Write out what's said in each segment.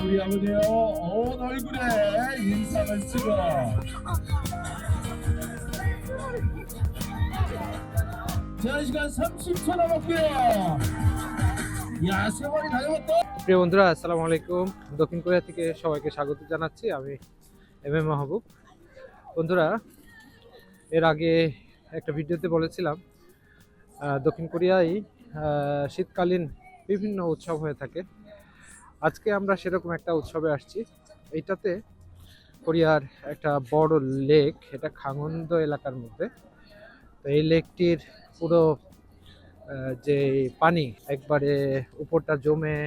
우리 아버지요 온 얼굴에 인상을 쓰고 제한 시간 30초 남았고요 야 세월이 다녀왔다 প্রিয় বন্ধুরা আসসালামু আলাইকুম দক্ষিণ কোরিয়া থেকে সবাইকে স্বাগত জানাচ্ছি আমি এম এ মাহবুব বন্ধুরা এর আগে একটা ভিডিওতে বলেছিলাম আহ, দক্ষিণ কোরিয়ায় আহ, শীতকালীন বিভিন্ন উৎসব হয়ে থাকে আজকে আমরা সেরকম একটা উৎসবে আসছি। এইটাতে কোরিয়ার একটা বড় লেক, এটা খাঙ্গন্দ এলাকার মধ্যে। তো এই লেকটির পুরো যে পানি একবারে উপরটা জমে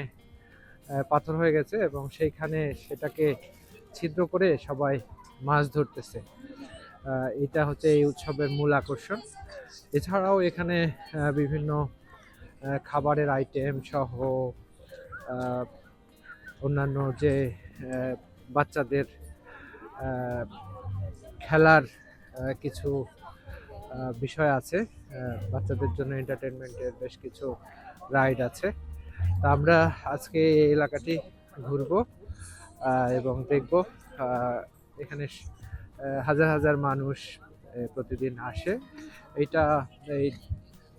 পাথর হয়ে গেছে এবং সেইখানে সেটাকে ছিদ্র করে সবাই মাছ ধরতেছে। এটা হচ্ছে এই উৎসবের মূল আকর্ষণ। এছাড়াও এখানে বিভিন্ন খাবারের আইটেম সহ অন্যান্য যে বাচ্চাদের খেলার কিছু বিষয় আছে বাচ্চাদের জন্য এন্টারটেনমেন্টের বেশ কিছু রাইড আছে। তা আমরা আজকে এই এলাকাটি ঘুরবো এবং দেখব এখানে হাজার হাজার মানুষ প্রতিদিন আসে। এটা এই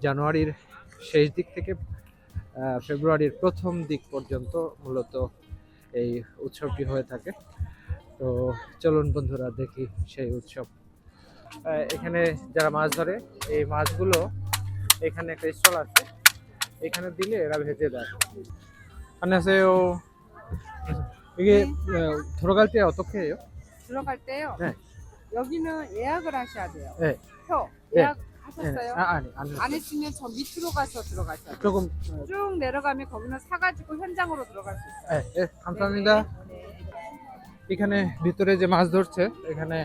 জানুয়ারির শেষ দিক থেকে ফেব্রুয়ারির প্রথম দিক পর্যন্ত মূলত এই উৎসবটি হয়ে থাকে তো চলুন বন্ধুরা দেখি সেই উৎসব আহ, এখানে যারা মাছ ধরে এই মাছগুলো এখানে একটা স্টল আছে এখানে দিলে এরা ভেজে দেয় 안녕하세요. 이게 어, 들어갈 때 어떻게 해요? 들어갈 때요. 네. 여기는 예약을 하셔야 돼요. 네. 표 네. 예약 하셨어요? 아, 아니, 안 안 했어요. 했으면 저 밑으로 가서 들어가셔야 돼요. 조금 어, 쭉 내려가면 거기는 사가지고 현장으로 들어갈 수 있어요. 네, 네, 감사합니다. 네. এখানে ভিতরে যে মাছ ধরছে এখানে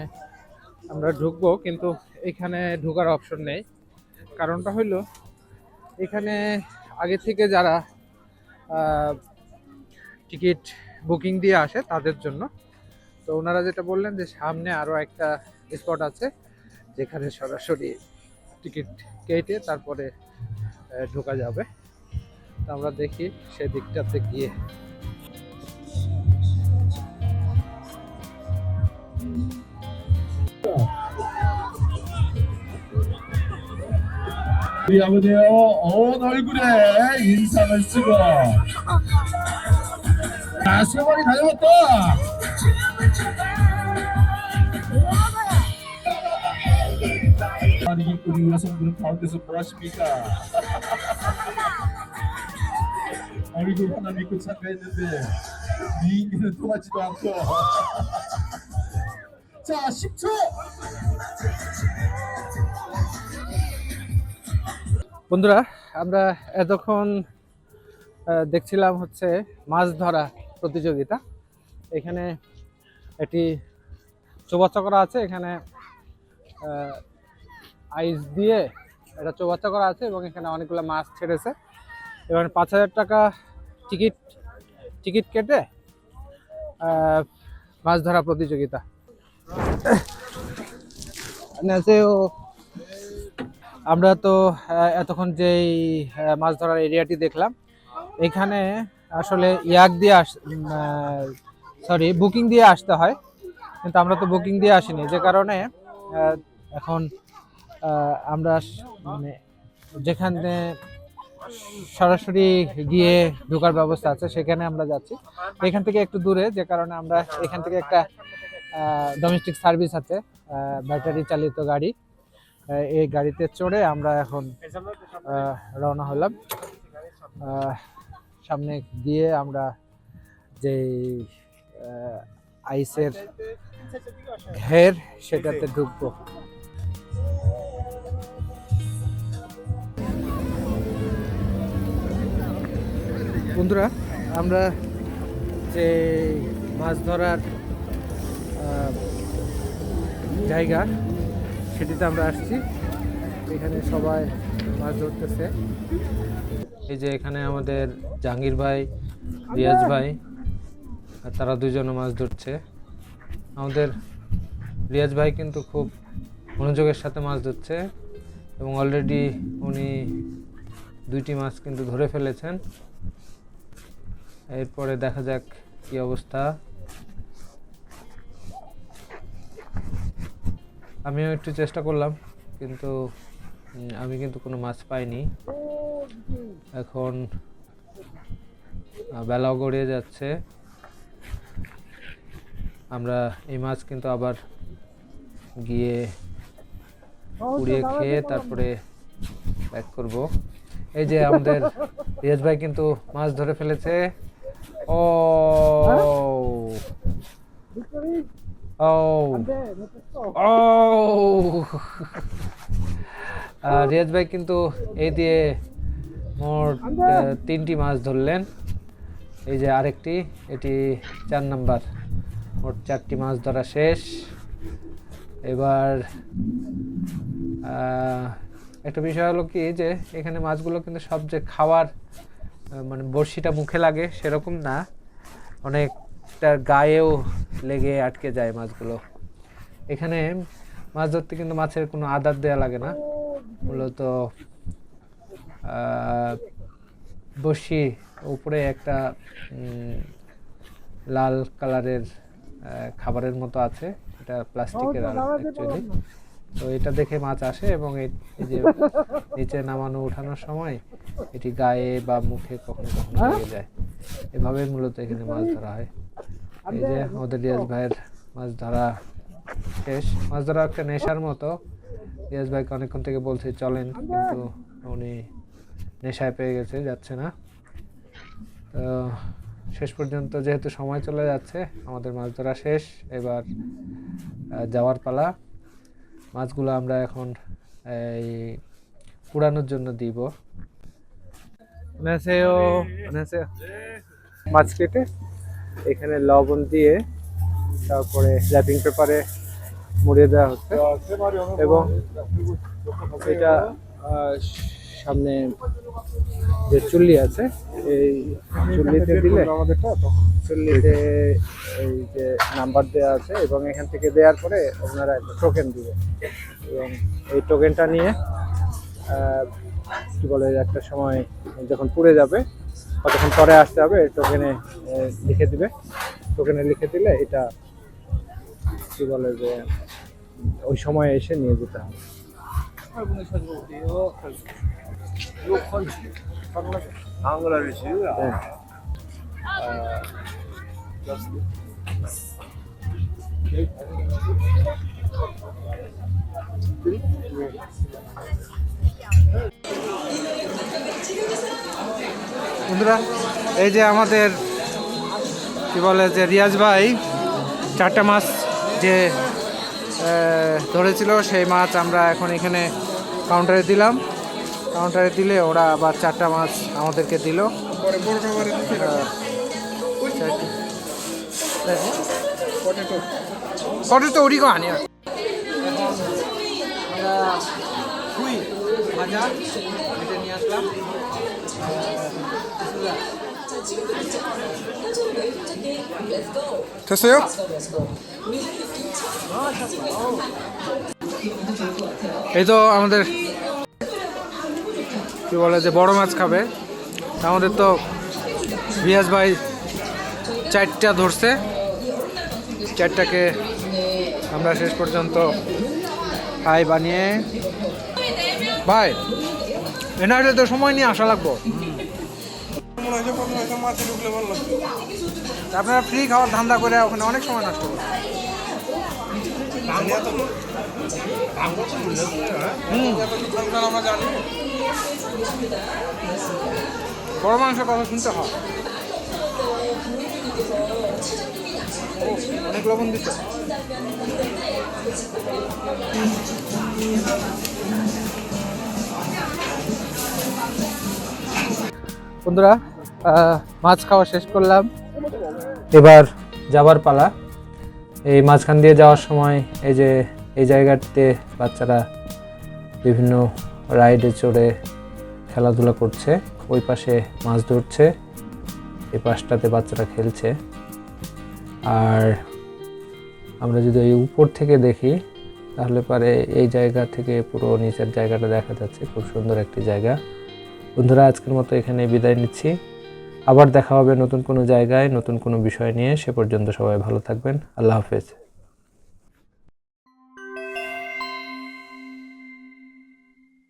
আমরা ঢুকবো কিন্তু এখানে ঢোকার অপশন নেই কারণটা হইলো এখানে আগে থেকে যারা টিকিট বুকিং দিয়ে আসে তাদের জন্য তো ওনারা যেটা বললেন যে সামনে আরও একটা স্পট আছে যেখানে সরাসরি টিকিট কেটে তারপরে আহ, ঢোকা যাবে তো আমরা দেখি সেদিকটাতে গিয়ে 우리 아버지요 온 얼굴에 인상을 쓰고 야 세월이 다녀왔다 아니 우리 여성분은 가운데서 뭐 하십니까 얼굴 하나 믿고 참가했는데 미인기는 통하지도 않고 자 10초 বন্ধুরা আমরা এতক্ষণ আহ, দেখছিলাম হচ্ছে মাছ ধরা প্রতিযোগিতা এখানে একটি চৌবাচ্চা করা আছে এখানে আহ, আইস দিয়ে এটা চৌবাচ্চা করা আছে এবং এখানে অনেকগুলো মাছ ছেড়েছে। এবং পাঁচ হাজার টাকা টিকিট টিকিট কেটে মাছ ধরা প্রতিযোগিতা। আমরা তো এতক্ষণ যেই মাছ ধরার এরিয়াটি দেখলাম, এখানে আসলে ইয়াক দিয়ে আস সরি বুকিং দিয়ে আসতে হয়, কিন্তু আমরা তো বুকিং দিয়ে আসিনি, যে কারণে এখন আমরা মানে যেখানে সরাসরি গিয়ে ঢোকার ব্যবস্থা আছে, সেখানে আমরা যাচ্ছি। এখান থেকে একটু দূরে, যে কারণে আমরা এখান থেকে একটা ডোমেস্টিক সার্ভিস আছে ব্যাটারি চালিত গাড়ি। এই গাড়িতে চড়ে আমরা এখন রওনা হলাম। সামনে গিয়ে আমরা যে আইসের ঘের, সেটাতে ঢুকবো। বন্ধুরা, আমরা যে মাছ ধরার জায়গা, সেটিতে আমরা আসছি। এখানে সবাই মাছ ধরতেছে। এই যে এখানে আমাদের জাহাঙ্গীর ভাই, রিয়াজ ভাই, আর তারা দুজনে মাছ ধরছে। আমাদের রিয়াজ ভাই কিন্তু খুব মনোযোগের সাথে মাছ ধরছে এবং অলরেডি উনি দুইটি মাছ কিন্তু ধরে ফেলেছেন। এরপরে দেখা যাক কি অবস্থা। আমিও একটু চেষ্টা করলাম, কিন্তু আমি কিন্তু কোনো মাছ পাইনি। এখন বেলাও গড়িয়ে যাচ্ছে। আমরা এই মাছ কিন্তু আবার গিয়ে পুড়িয়ে খেয়ে তারপরে ব্যাক করব। এই যে আমাদের রিয়াজ ভাই কিন্তু মাছ ধরে ফেলেছে। ও ও ও আহ, রিয়াজ ভাই কিন্তু এই দিয়ে মোট আহ, তিনটি মাছ ধরলেন। এই যে আরেকটি এটি চার নাম্বার। মোট চারটি মাছ ধরা শেষ। এবার একটা বিষয় হলো কি যে এখানে মাছগুলো কিন্তু সব যে খাওয়ার মানে বড়শিটা মুখে লাগে সেরকম না। অনেকটা গায়েও লেগে আটকে যায় মাছগুলো। এখানে মাছ ধরতে কিন্তু মাছের কোনো আদার দেওয়া লাগে না। মূলত বড়শি উপরে একটা লাল কালারের খাবারের মতো আছে। এটা প্লাস্টিকের অ্যাকচুয়ালি তো এটা দেখে মাছ আসে এবং এই যে নিচে নামানো ওঠানোর সময় এটি গায়ে বা মুখে কখনো কখনো লেগে যায়। এভাবে মূলত এখানে মাছ ধরা হয়। এই যে আমাদের রিয়াজ ভাইয়ের মাছ ধরা শেষ। মাছ ধরা একটা নেশার মতো। রিয়াজ ভাইকে অনেকক্ষণ থেকে বলছে চলেন। কিন্তু উনি নেশায় পেয়ে গেছে যাচ্ছে না। তো শেষ পর্যন্ত যেহেতু সময় চলে যাচ্ছে আমাদের মাছ ধরা শেষ। এবার যাওয়ার পালা। মাছগুলো আমরা এখন এই পুরানোর জন্য দিব। মাছ কেটে এখানে লবণ দিয়ে তারপরে র্যাপিং পেপারে মুড়িয়ে দেওয়া হচ্ছে। এবং এটা সামনে যে চুল্লি আছে এই চুল্লিতে দিলে চুল্লিতে এই যে নাম্বার দেওয়া আছে এবং এখান থেকে দেওয়ার পরে আপনারা একটা টোকেন দিবে এবং এই টোকেনটা নিয়ে কি বলে একটা সময় যখন পুড়ে যাবে কতক্ষণ পরে আসতে হবে টোকেনে লিখে দিবে। টোকেনে লিখে দিলে এটা কি বলে যে ওই সময় এসে নিয়ে যেতে হবে। বন্ধুরা এই যে আমাদের কি বলে যে রিয়াজ ভাই চারটা মাছ যে ধরেছিল সেই মাছ আমরা এখন এখানে কাউন্টারে দিলাম। কাউন্টারে দিলে ওরা আবার চারটা মাছ আমাদেরকে দিল। পটেটো। হুই ভাজা এটা নিয়ে আসলাম। 됐어요? এই তো আমাদের কি বলে যে বড় মাছ খাবে আমাদের তো রিয়াজ ভাই চারটা ধরছে চারটাকে আমরা শেষ পর্যন্ত খাই বানিয়ে ভাই এনার্জি তো সময় নিয়ে আসা লাগবো মনে হয় যে প্রথমে মাছে ঢুকলে ভালো লাগবে আপনারা ফ্রি খাওয়ার ধান্দা করে ওখানে অনেক সময় নষ্ট করে এখনকার আমরা জানি। বড় মাংসের কথা শুনতে হয়। অনেক লবণ দিচ্ছে। বন্ধুরা মাছ খাওয়া শেষ করলাম। এবার যাবার পালা। এই মাঝখান দিয়ে যাওয়ার সময় এই যে এই জায়গাটিতে বাচ্চারা বিভিন্ন রাইডে চড়ে খেলাধুলা করছে, ওই পাশে মাছ ধরছে এই পাশটাতে বাচ্চারা খেলছে। আর আমরা যদি এই উপর থেকে দেখি, তাহলে পারে এই জায়গা থেকে পুরো নিচের জায়গাটা দেখা যাচ্ছে। খুব সুন্দর একটি জায়গা। বন্ধুরা, আজকের মতো এখানে বিদায় নিচ্ছি। আবার দেখা হবে নতুন কোনো জায়গায়, নতুন কোনো বিষয় নিয়ে। সে পর্যন্ত সবাই ভালো থাকবেন। আল্লাহ হাফেজ।